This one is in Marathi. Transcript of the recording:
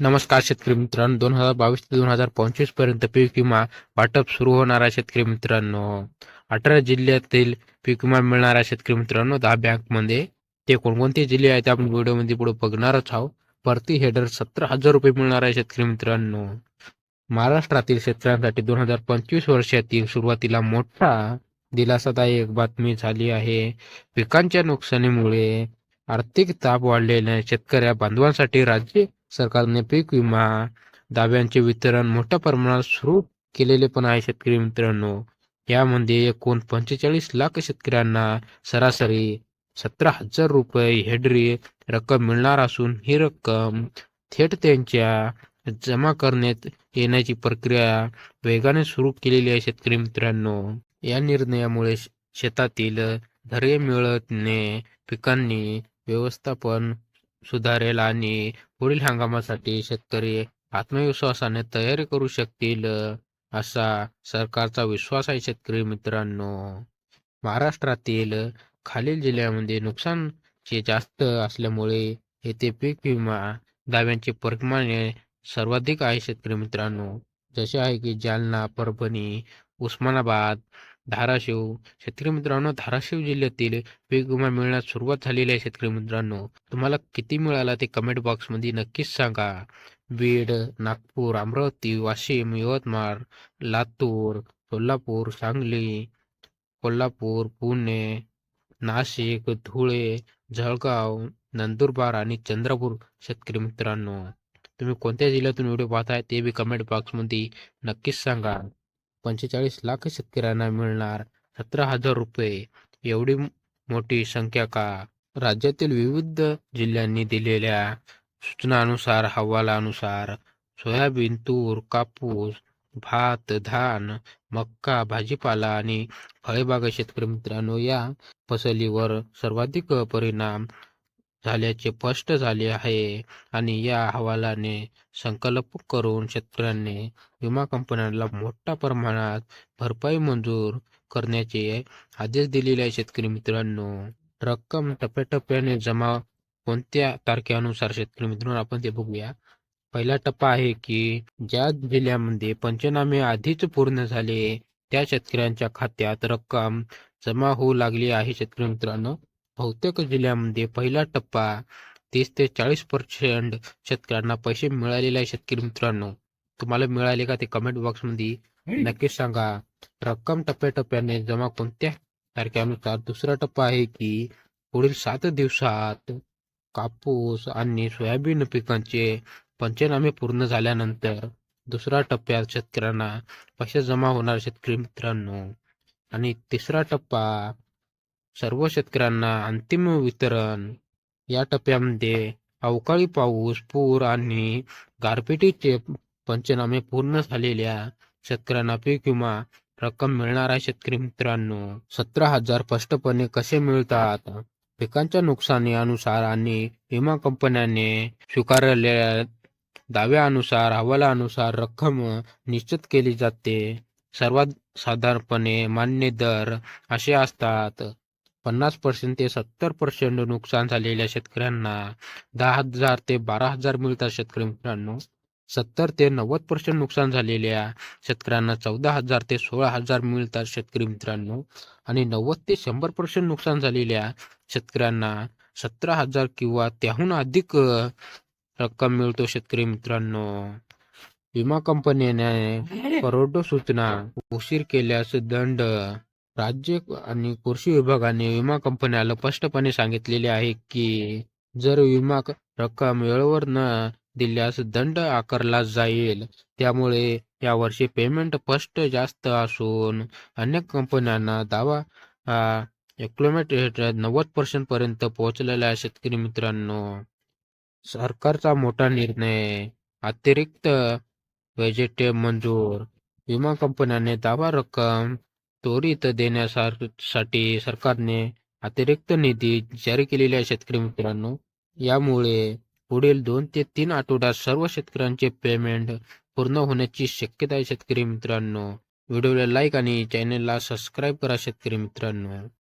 नमस्कार शेतकरी मित्रांनो. दोन हजार बावीस ते दोन हजार पंचवीसपर्यंत पीक विमा वाटप सुरू होणार आहे शेतकरी मित्रांनो. अठरा जिल्ह्यातील पीक विमा मिळणार आहे शेतकरी मित्रांनो दहा बँकमध्ये. ते कोणकोणते जिल्हे आहेत ते आपण व्हिडिओमध्ये पुढे बघणारच आहोत. प्रति हेडर सतरा हजार रुपये मिळणार आहे शेतकरी मित्रांनो. महाराष्ट्रातील शेतकऱ्यांसाठी दोन हजार पंचवीस वर्षातील सुरुवातीला मोठा दिलासादायक बातमी झाली आहे. पिकांच्या नुकसानीमुळे आर्थिक ताप वाढलेल्या शेतकऱ्या बांधवांसाठी राज्य सरकारने पीक विमा दाव्यांचे वितरण मोठ्या प्रमाणात सुरू केलेले पण आहे शेतकरी मित्रांनो. यामध्ये एकूण पंचेचाळीस लाख शेतकऱ्यांना सरासरी सतरा हजार रुपये हेडरी रक्कम मिळणार असून ही रक्कम थेट त्यांच्या जमा करण्यात येण्याची प्रक्रिया वेगाने सुरू केलेली आहे शेतकरी मित्रांनो. या निर्णयामुळे शेतातील धैर्य मिळतने पिकांनी व्यवस्थापन सुधारेल आणि पुढील हंगामासाठी शेतकरी आत्मविश्वासाने तयारी करू शकतील असा सरकारचा विश्वास आहे शेतकरी मित्रांनो. महाराष्ट्रातील खालील जिल्ह्यामध्ये नुकसानचे जास्त असल्यामुळे येथे पीक विमा दाव्यांचे परिमाणे सर्वाधिक आहे शेतकरी मित्रांनो. जसे आहे की जालना परभणी उस्मानाबाद धाराशिव. शेतकरी मित्रांनो धाराशिव जिल्ह्यातील पीक विमा मिळण्यास सुरुवात झालेली आहे शेतकरी मित्रांनो. तुम्हाला किती मिळाला ते कमेंट बॉक्समध्ये नक्कीच सांगा. बीड नागपूर अमरावती वाशिम यवतमाळ लातूर सोलापूर सांगली कोल्हापूर पुणे नाशिक धुळे जळगाव नंदुरबार आणि चंद्रपूर शेतकरी मित्रांनो. तुम्ही कोणत्या जिल्ह्यातून व्हिडिओ पाहताय ते बी कमेंट बॉक्समध्ये नक्कीच सांगा. पंचेचाळीस लाख शेतकऱ्यांना मिळणार सतरा हजार रुपये. एवढी मोठी संख्या का? राज्यातील विविध जिल्ह्यांनी दिलेल्या सूचनानुसार हवालानुसार सोयाबीन तूर कापूस भात धान मक्का भाजीपाला आणि फळबागा शेतकरी मित्रांनो या फसलीवर सर्वाधिक परिणाम झाल्याचे स्पष्ट झाले आहे आणि या अहवालाने संकल्प करून शेतकऱ्यांनी विमा कंपन्यांना मोठ्या प्रमाणात भरपाई मंजूर करण्याचे आदेश दिलेले आहे शेतकरी मित्रांनो रक्कम टप्प्याटप्प्याने जमा कोणत्या तारखेनुसार? शेतकरी मित्रांनो आपण ते बघूया. पहिला टप्पा आहे की ज्या जिल्ह्यामध्ये पंचनामे आधीच पूर्ण झाले त्या शेतकऱ्यांच्या खात्यात रक्कम जमा होऊ लागली आहे. शेतकरी मित्रांनो बहुतेक जिल्ह्यामध्ये पहिला टप्पा तीस ते चाळीस पर्सेंट शेतकऱ्यांना पैसे मिळालेले आहे शेतकरी मित्रांनो. तुम्हाला मिळाले का ते कमेंट बॉक्समध्ये नक्कीच सांगा. रक्कम टप्प्याटप्प्याने जमा कोणत्या तारखेनुसार दुसरा टप्पा आहे की पुढील सात दिवसात कापूस आणि सोयाबीन पिकांचे पंचनामे पूर्ण झाल्यानंतर दुसऱ्या टप्प्यात शेतकऱ्यांना पैसे जमा होणार शेतकरी मित्रांनो. आणि तिसरा टप्पा सर्व शेतकऱ्यांना अंतिम वितरण. या टप्प्यामध्ये अवकाळी पाऊस पूर आणि गारपिटीचे पंचनामे पूर्ण झालेल्या शेतकऱ्यांना पीक विमा रक्कम मिळणाऱ्या शेतकरी मित्रांनो सतरा हजार स्पष्टपणे कसे मिळतात? पिकांच्या नुकसानीनुसार आणि विमा कंपन्याने स्वीकारलेल्या दाव्यानुसार अहवालानुसार रक्कम निश्चित केली जाते. सर्वात साधारणपणे मान्य दर असे असतात. पन्नास पर्सेंट ते सत्तर पर्सेंट नुकसान झालेल्या शेतकऱ्यांना दहा हजार ते बारा हजार मिळतात शेतकरी मित्रांनो. सत्तर ते नव्वद पर्सेंट नुकसान झालेल्या शेतकऱ्यांना चौदा हजार ते सोळा हजार मिळतात शेतकरी मित्रांनो. आणि नव्वद ते शंभर पर्सेंट नुकसान झालेल्या शेतकऱ्यांना सतरा हजार किंवा त्याहून अधिक रक्कम मिळतो शेतकरी मित्रांनो. विमा कंपनीने करोडो सूचना उशीर केल्यास दंड राज्य आणि कृषी विभागाने विमा कंपन्याला स्पष्टपणे सांगितलेले आहे की जर विमा रक्कम वेळेवर न दिल्यास दंड आकारला जाईल. त्यामुळे यावर्षी पेमेंट स्पष्ट जास्त असून अनेक कंपन्यांना दावा किलोमीटर नव्वद पर्सेंट पर्यंत पोहोचलेला आहे शेतकरी मित्रांनो. सरकारचा मोठा निर्णय अतिरिक्त बजेट मंजूर. विमा कंपन्याने दावा रक्कम त्वरित देण्यासाठी सरकारने अतिरिक्त निधी जारी केलेल्या आहे शेतकरी मित्रांनो. यामुळे पुढील दोन ते तीन आठवड्यात सर्व शेतकऱ्यांचे पेमेंट पूर्ण होण्याची शक्यता आहे शेतकरी मित्रांनो. व्हिडिओला लाईक आणि चॅनलला सबस्क्राईब करा शेतकरी मित्रांनो.